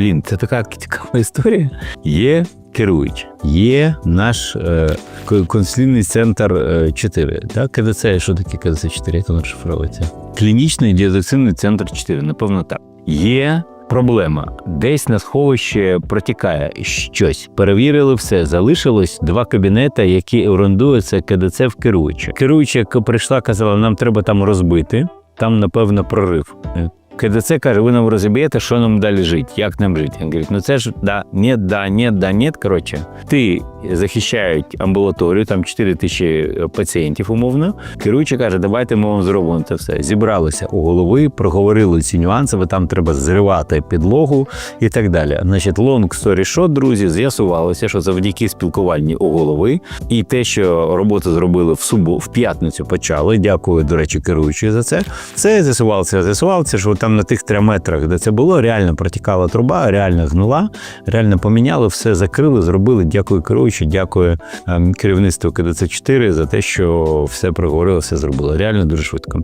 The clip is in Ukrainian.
блін, це така цікава історія. Є керуючий, є наш е, консульний центр е, 4. Так, КДЦ, що таке КДЦ 4, як воно розшифровується? Клінічний діагностичний центр 4, напевно, так. Є проблема. Десь на сховище протікає щось. Перевірили все. Залишилось два кабінети, які орендуються КДЦ в керуюча. Керуюча, прийшла, казала, нам треба там розбити. Там, напевно, прорив. КДЦ каже, ви нам розіб'єте, що нам далі жити, як нам жити. Він говорить, ну це ж да, ні, да, ні, да, ні. Коротше, ти захищають амбулаторію, там 4 тисячі пацієнтів, умовно. Керуючий каже, давайте ми вам зробимо це все. Зібралися у голови, проговорили ці нюанси, бо там треба зривати підлогу і так далі. Значить, long story short, друзі, з'ясувалося, що завдяки спілкуванню у голови і те, що роботу зробили в субу, в п'ятницю почали. Дякую, до речі, керуючий за це. Це з'ясувалося. З'ясувалося, що там на тих трьох метрах, де це було, реально протікала труба, реально гнула, реально поміняли, все закрили, зробили. Дякую керуючий, дякую ем, керівництву КДЦ 4 за те, що все проговорилося, все зробили. Реально дуже швидко.